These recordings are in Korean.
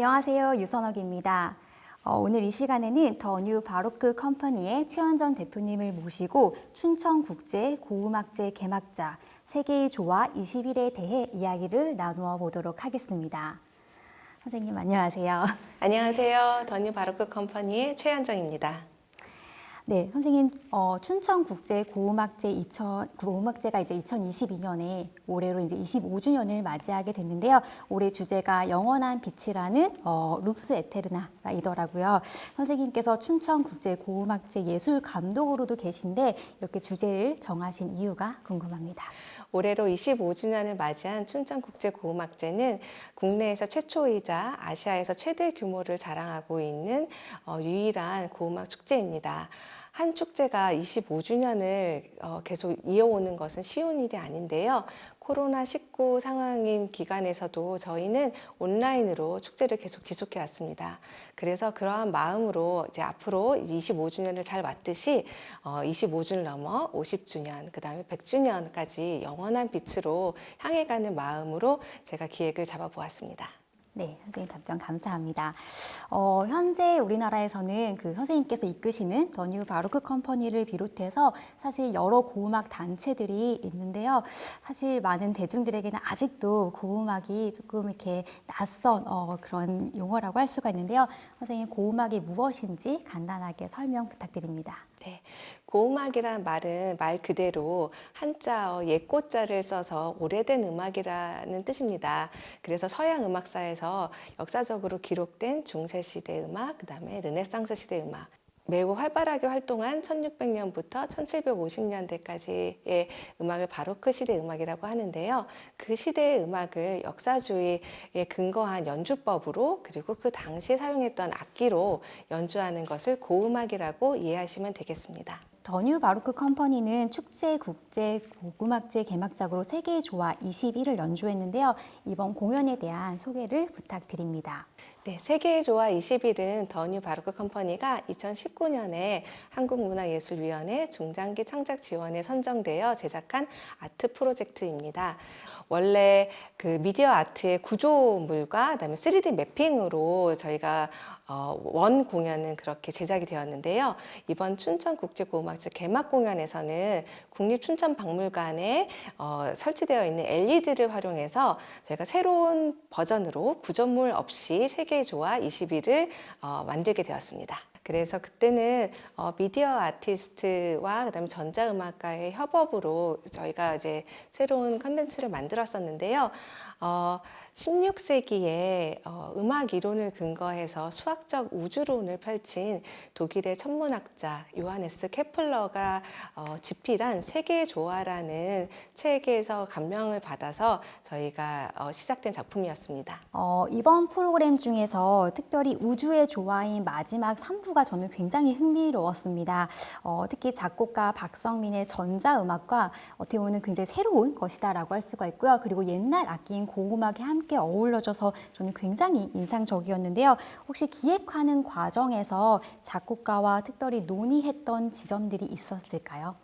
안녕하세요. 유선옥입니다. 어, 오늘 이 시간에는 더 뉴 바로크 컴퍼니의 최현전 대표님을 모시고 춘천국제 고음악제 개막자 세계의 조화 20일에 대해 이야기를 나누어 보도록 하겠습니다. 선생님 안녕하세요. 안녕하세요. 더 뉴 바로크 컴퍼니의 최현정입니다. 네, 선생님 어, 춘천국제 고음악제 2000 고음악제가 이제 2022년에 올해로 이제 25주년을 맞이하게 됐는데요. 올해 주제가 영원한 빛이라는 어, 룩스 에테르나이더라고요. 선생님께서 춘천국제 고음악제 예술 감독으로도 계신데 이렇게 주제를 정하신 이유가 궁금합니다. 올해로 25주년을 맞이한 춘천국제 고음악제는 국내에서 최초이자 아시아에서 최대 규모를 자랑하고 있는 어, 유일한 고음악 축제입니다. 한 축제가 25주년을 어, 계속 이어오는 것은 쉬운 일이 아닌데요. 코로나19 상황인 기간에서도 저희는 온라인으로 축제를 계속 지속해 왔습니다. 그래서 그러한 마음으로 이제 앞으로 25주년을 잘 맞듯이 어, 25주를 넘어 50주년, 그 다음에 100주년까지 영원한 빛으로 향해 가는 마음으로 제가 기획을 잡아보았습니다. 네, 선생님 답변 감사합니다. 어, 현재 우리나라에서는 그 선생님께서 이끄시는 더뉴 바로크 컴퍼니를 비롯해서 사실 여러 고음악 단체들이 있는데요. 사실 많은 대중들에게는 아직도 고음악이 조금 이렇게 낯선 어, 그런 용어라고 할 수가 있는데요. 선생님 고음악이 무엇인지 간단하게 설명 부탁드립니다. 네. 고음악이란 말은 말 그대로 한자어 옛꽃자를 써서 오래된 음악이라는 뜻입니다. 그래서 서양 음악사에서 역사적으로 기록된 중세 시대 음악, 그 다음에 르네상스 시대 음악, 매우 활발하게 활동한 1600년부터 1750년대까지의 음악을 바로크 시대 음악이라고 하는데요. 그 시대의 음악을 역사주의에 근거한 연주법으로 그리고 그 당시 사용했던 악기로 연주하는 것을 고음악이라고 이해하시면 되겠습니다. 더뉴 바로크 컴퍼니는 축제 국제 고음악제 개막작으로 세계의 조화 21을 연주했는데요. 이번 공연에 대한 소개를 부탁드립니다. 네, 세계의 조화 20일은 더뉴 바로크 컴퍼니가 2019년에 한국문화예술위원회 중장기 창작 지원에 선정되어 제작한 아트 프로젝트입니다. 원래 그 미디어 아트의 구조물과 그다음에 3D 매핑으로 저희가 어, 원 공연은 그렇게 제작이 되었는데요. 이번 춘천국제고음악제 개막 공연에서는 국립춘천박물관에 어, 설치되어 있는 LED를 활용해서 저희가 새로운 버전으로 구조물 없이 세계 의 조화 21을 어, 만들게 되었습니다. 그래서 그때는 어, 미디어 아티스트와 그다음에 전자음악가의 협업으로 저희가 이제 새로운 컨텐츠를 만들었었는데요. 어, 16세기에 어, 음악 이론을 근거해서 수학적 우주론을 펼친 독일의 천문학자 요하네스 케플러가 어, 집필한 세계의 조화라는 책에서 감명을 받아서 저희가 어, 시작된 작품이었습니다. 어, 이번 프로그램 중에서 특별히 우주의 조화인 마지막 3부가 저는 굉장히 흥미로웠습니다. 어, 특히 작곡가 박성민의 전자음악과 어떻게 보면 굉장히 새로운 것이다라고 할 수가 있고요. 그리고 옛날 악기인 고음악이 함께 어우러져서 저는 굉장히 인상적이었는데요. 혹시 기획하는 과정에서 작곡가와 특별히 논의했던 지점들이 있었을까요?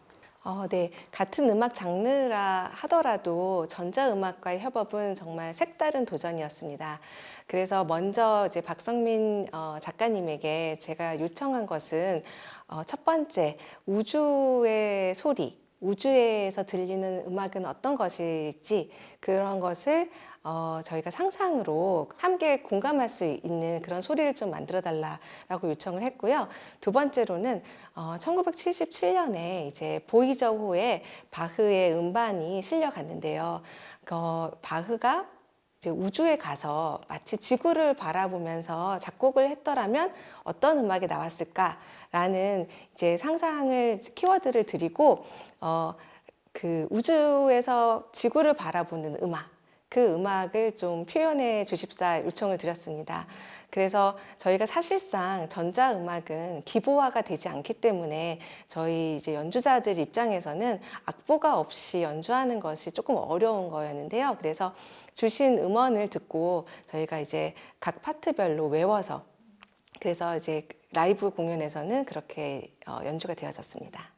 어, 네. 같은 음악 장르라 하더라도 전자음악과의 협업은 정말 색다른 도전이었습니다. 그래서 먼저 이제 박성민 어, 작가님에게 제가 요청한 것은 어, 첫 번째, 우주의 소리, 우주에서 들리는 음악은 어떤 것일지 그런 것을 어, 저희가 상상으로 함께 공감할 수 있는 그런 소리를 좀 만들어 달라라고 요청을 했고요. 두 번째로는 어, 1977년에 이제 보이저호에 바흐의 음반이 실려 갔는데요. 어, 바흐가 이제 우주에 가서 마치 지구를 바라보면서 작곡을 했더라면 어떤 음악이 나왔을까라는 이제 상상을 키워드를 드리고 어, 그 우주에서 지구를 바라보는 음악 그 음악을 좀 표현해 주십사 요청을 드렸습니다. 그래서 저희가 사실상 전자음악은 기보화가 되지 않기 때문에 저희 이제 연주자들 입장에서는 악보가 없이 연주하는 것이 조금 어려운 거였는데요. 그래서 주신 음원을 듣고 저희가 이제 각 파트별로 외워서 그래서 이제 라이브 공연에서는 그렇게 어, 연주가 되어졌습니다.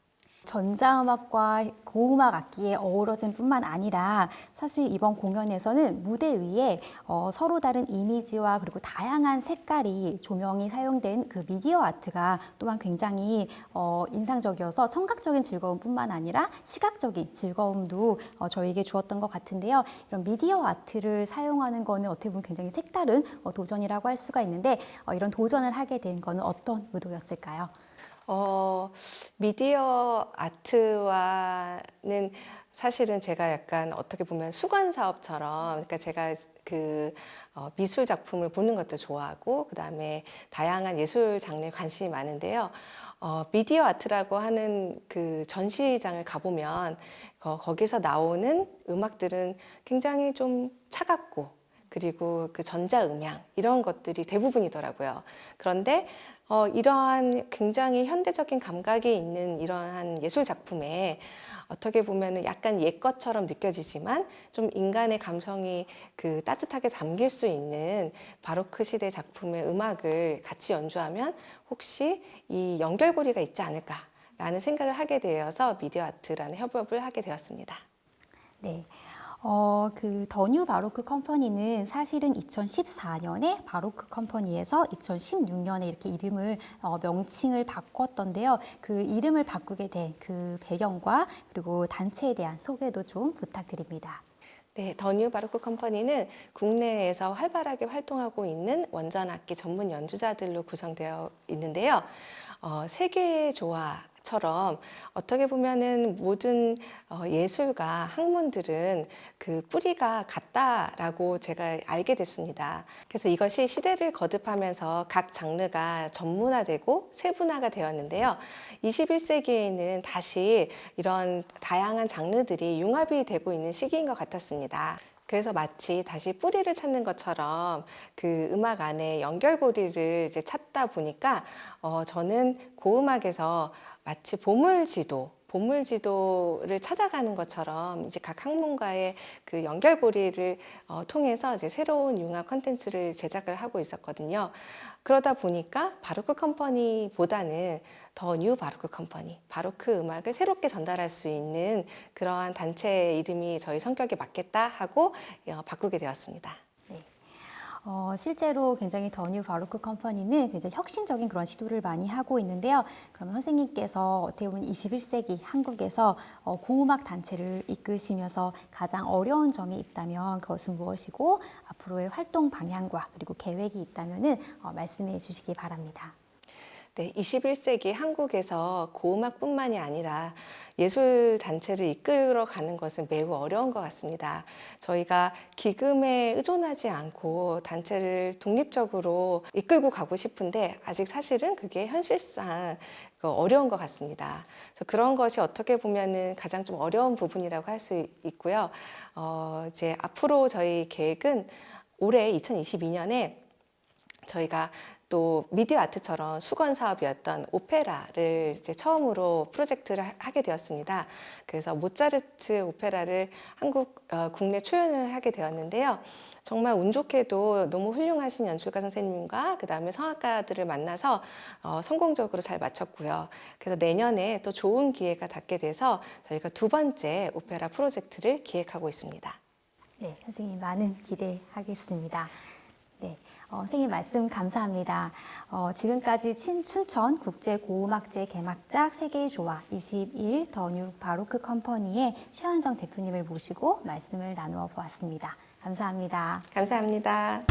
전자음악과 고음악 악기의 어우러짐 뿐만 아니라 사실 이번 공연에서는 무대 위에 어, 서로 다른 이미지와 그리고 다양한 색깔이 조명이 사용된 그 미디어 아트가 또한 굉장히 어, 인상적이어서 청각적인 즐거움뿐만 아니라 시각적인 즐거움도 어, 저에게 주었던 것 같은데요. 이런 미디어 아트를 사용하는 거는 어떻게 보면 굉장히 색다른 어, 도전이라고 할 수가 있는데 어, 이런 도전을 하게 된 거는 어떤 의도였을까요? 어, 미디어 아트와는 사실은 제가 약간 어떻게 보면 수건 사업처럼, 그러니까 제가 그 어, 미술 작품을 보는 것도 좋아하고, 그 다음에 다양한 예술 장르에 관심이 많은데요. 어, 미디어 아트라고 하는 그 전시장을 가보면 거, 거기서 나오는 음악들은 굉장히 좀 차갑고, 그리고 그 전자 음향 이런 것들이 대부분이더라고요. 그런데 어, 이러한 굉장히 현대적인 감각이 있는 이러한 예술 작품에 어떻게 보면은 약간 옛 것처럼 느껴지지만 좀 인간의 감성이 그 따뜻하게 담길 수 있는 바로크 시대 작품의 음악을 같이 연주하면 혹시 이 연결고리가 있지 않을까라는 생각을 하게 되어서 미디어 아트라는 협업을 하게 되었습니다. 네. 어, 그 더뉴 바로크 컴퍼니는 사실은 2014년에 바로크 컴퍼니에서 2016년에 이렇게 이름을 어, 명칭을 바꿨던데요. 그 이름을 바꾸게 된 그 배경과 그리고 단체에 대한 소개도 좀 부탁드립니다. 네, 더뉴 바로크 컴퍼니는 국내에서 활발하게 활동하고 있는 원전 악기 전문 연주자들로 구성되어 있는데요. 어, 세계의 조화 처럼 어떻게 보면은 모든 어, 예술가 학문들은 그 뿌리가 같다라고 제가 알게 됐습니다. 그래서 이것이 시대를 거듭하면서 각 장르가 전문화되고 세분화가 되었는데요. 21세기에는 다시 이런 다양한 장르들이 융합이 되고 있는 시기인 것 같았습니다. 그래서 마치 다시 뿌리를 찾는 것처럼 그 음악 안에 연결고리를 이제 찾다 보니까 어, 저는 고음악에서 마치 보물지도 보물 지도를 찾아가는 것처럼 이제 각 학문가의 그 연결고리를 어, 통해서 이제 새로운 융합 컨텐츠를 제작을 하고 있었거든요. 그러다 보니까 바로크 컴퍼니보다는 더 뉴 바로크 컴퍼니, 바로크 음악을 새롭게 전달할 수 있는 그러한 단체 이름이 저희 성격에 맞겠다 하고 어, 바꾸게 되었습니다. 어, 실제로 굉장히 더 뉴 바로크 컴퍼니는 굉장히 혁신적인 그런 시도를 많이 하고 있는데요. 그러면 선생님께서 어떻게 보면 21세기 한국에서 어, 고음악 단체를 이끄시면서 가장 어려운 점이 있다면 그것은 무엇이고 앞으로의 활동 방향과 그리고 계획이 있다면은 어, 말씀해 주시기 바랍니다. 네, 21세기 한국에서 고음악뿐만이 아니라 예술 단체를 이끌어 가는 것은 매우 어려운 것 같습니다. 저희가 기금에 의존하지 않고 단체를 독립적으로 이끌고 가고 싶은데 아직 사실은 그게 현실상 그 어려운 것 같습니다. 그래서 그런 것이 어떻게 보면은 가장 좀 어려운 부분이라고 할 수 있고요. 어, 이제 앞으로 저희 계획은 올해 2022년에 저희가 또 미디어 아트처럼 수건 사업이었던 오페라를 이제 처음으로 프로젝트를 하- 하게 되었습니다. 그래서 모차르트 오페라를 한국 어, 국내 초연을 하게 되었는데요. 정말 운 좋게도 너무 훌륭하신 연출가 선생님과 그 다음에 성악가들을 만나서 어, 성공적으로 잘 마쳤고요. 그래서 내년에 또 좋은 기회가 닿게 돼서 저희가 두 번째 오페라 프로젝트를 기획하고 있습니다. 네, 선생님 많은 기대하겠습니다. 네, 어, 선생님 말씀 감사합니다. 어, 지금까지 춘천 국제 고음악제 개막작 세계의 조화 21 더뉴 바로크 컴퍼니의 최현정 대표님을 모시고 말씀을 나누어 보았습니다. 감사합니다. 감사합니다.